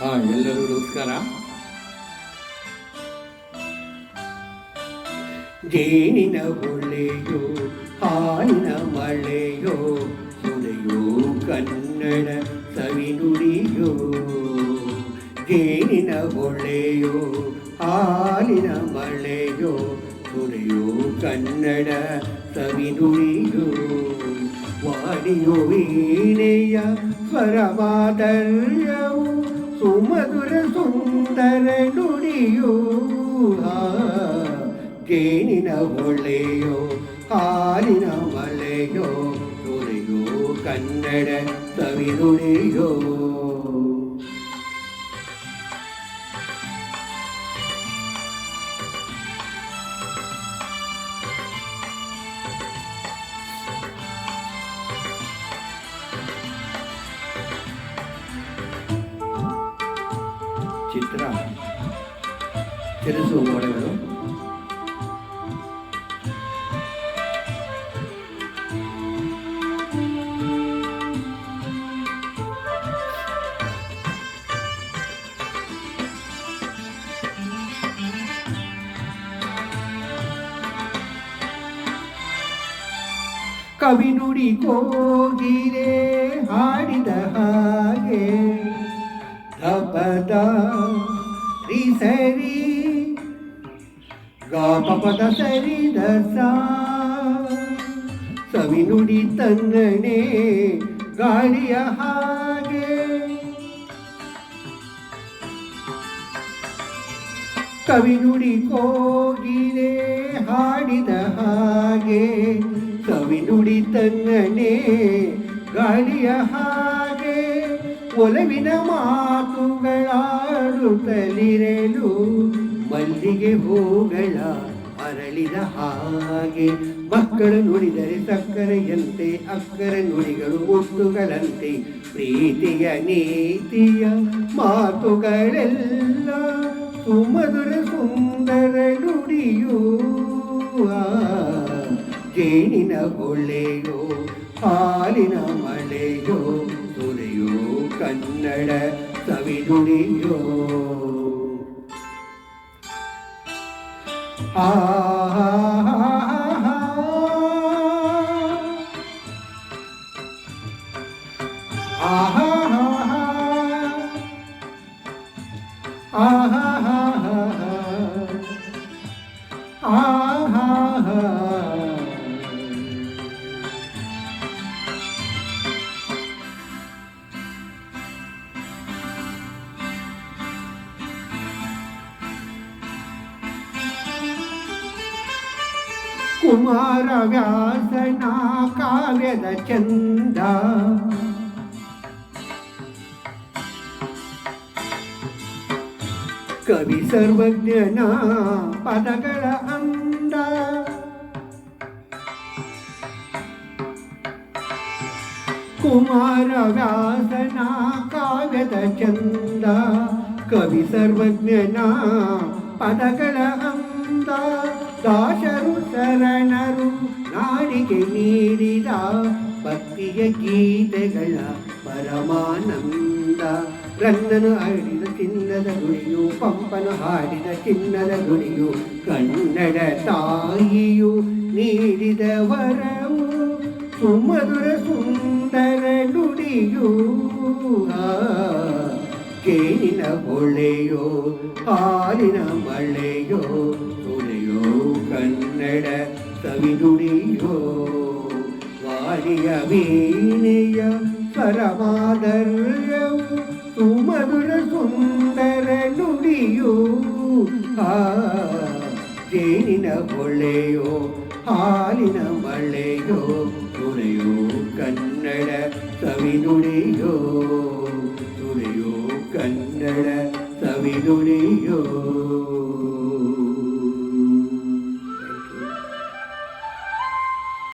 ಹಾ ಎಲ್ಲರಿಗೂ ನಮಸ್ಕಾರ ಜೇನಿನ ಹೊಳೆಯೋ ಹಾಲಿನ ಮಳೆಯೋ ಸುರೆಯೋ ಕನ್ನಡ ಸವಿನುಡಿಯೋ ಜೇನಿನ ಹೊಳೆಯೋ ಹಾಲಿನ ಮಳೆಯೋ ಸುರೆಯೋ ಕನ್ನಡ ಸವಿನುಡಿಯೋ ವಾಡಿಯೋ ವೀಣೆಯ ಸ್ವರವಾದರ್ಯವು ಸುಮಧುರ ಸುಂದರ ನುಡಿಯೋ ಆ, ಜೇನಿನ ಹೊಳೆಯೋ ಹಾಲಿನ ಮಳೆಯೋ ಸುರೆಯೋ ಕನ್ನಡ ಸವಿನುಡಿಯೋ ಚಿತ್ರ. ತಿರುಸುವ ಮೋಡಗಳು. ಕವಿ ನುಡಿ ಕೋಗಿರೆ ಹಾಡಿದ ಹಾಗೆ ಧಪದ ರಿ ಸರಿ ಗಾಪದ ಸರಿ ದಸ ಸವಿ ನುಡಿ ತನ್ನಣೆ ಗಾಳಿಯ ಹಾಗೆ. ಕವಿ ನುಡಿ ಕೋಗಿಲೆ ಹಾಡಿದ ಹಾಗೆ ಕವಿ ನುಡಿ ತನ್ನನೆ ಗಾಳಿಯ ಹಾಗೆ. ಒಲವಿನ ಮಾತುಗಳಾಡುತ್ತಲಿರಲು ಮಲ್ಲಿಗೆ ಹೂಗಳ ಅರಳಿದ ಹಾಗೆ. ಮಕ್ಕಳು ನುಡಿದರೆ ಸಕ್ಕರೆಯಂತೆ, ಅಕ್ಕರ ನುಡಿಗಳು ಒಟ್ಟುಗಳಂತೆ ಪ್ರೀತಿಯ ನೀತಿಯ ಮಾತುಗಳೆಲ್ಲ ಸುಮಧುರ ಸುಂದರ ನುಡಿಯೂ ಜೇನಿನ ಹೊಳೆಯೋ ಹಾಲಿನ ಮಳೆಯೋ കണ്ണട കവിതുടിയോ ആഹാ ആഹാ ആഹാ ವ್ಯಾಸನ ಕಾವ್ಯದ ಚಂದ. ಕವಿ ಸರ್ವಜ್ಞನ ಪದಗಳ ಅಂದ. ಕುಮಾರ ವ್ಯಾಸನ ಕಾವ್ಯದ ಚಂದ. ಕವಿ ಸರ್ವಜ್ಞನ ಪದಗಳ ದಾಸರು ಶರಣರು ನಾಡಿಗೆ ನೀಡಿದ ಭಕ್ತಿಯ ಗೀತೆಗಳ ಪರಮಾನಂದ. ರಂಗನು ಆಡಿದ ಚಿನ್ನದ ಗುಡಿಯು ಪಂಪನು ಹಾಡಿದ ಚಿನ್ನದ ಗುಡಿಯು ಕನ್ನಡ ತಾಯಿಯು ನೀಡಿದ ವರವು, ಸುಮಧುರ ಸುಂದರ ನುಡಿಯು. ಕೇಳಿನ ಹೊಳೆಯೋ, ಹಾಲಿನ ಮಳೆಯೋ ಕನ್ನಡ ಸವಿನುಡಿಯೋ ವಾರಿಯ ವೀಣೆಯ ಸ್ವರಮಾದರ್ಯವು ಸುಮಧುರ ಸುಂದರ ನುಡಿಯು ಆ ಜೇನಿನ ಹೊಳೆಯೋ ಹಾಲಿನ ಮಳೆಯೋ ಸುರೆಯೋ ಕನ್ನಡ ಸವಿನುಡಿಯೋ ಸುರೆಯೋ ಕನ್ನಡ ಸವಿನುಡಿಯೋ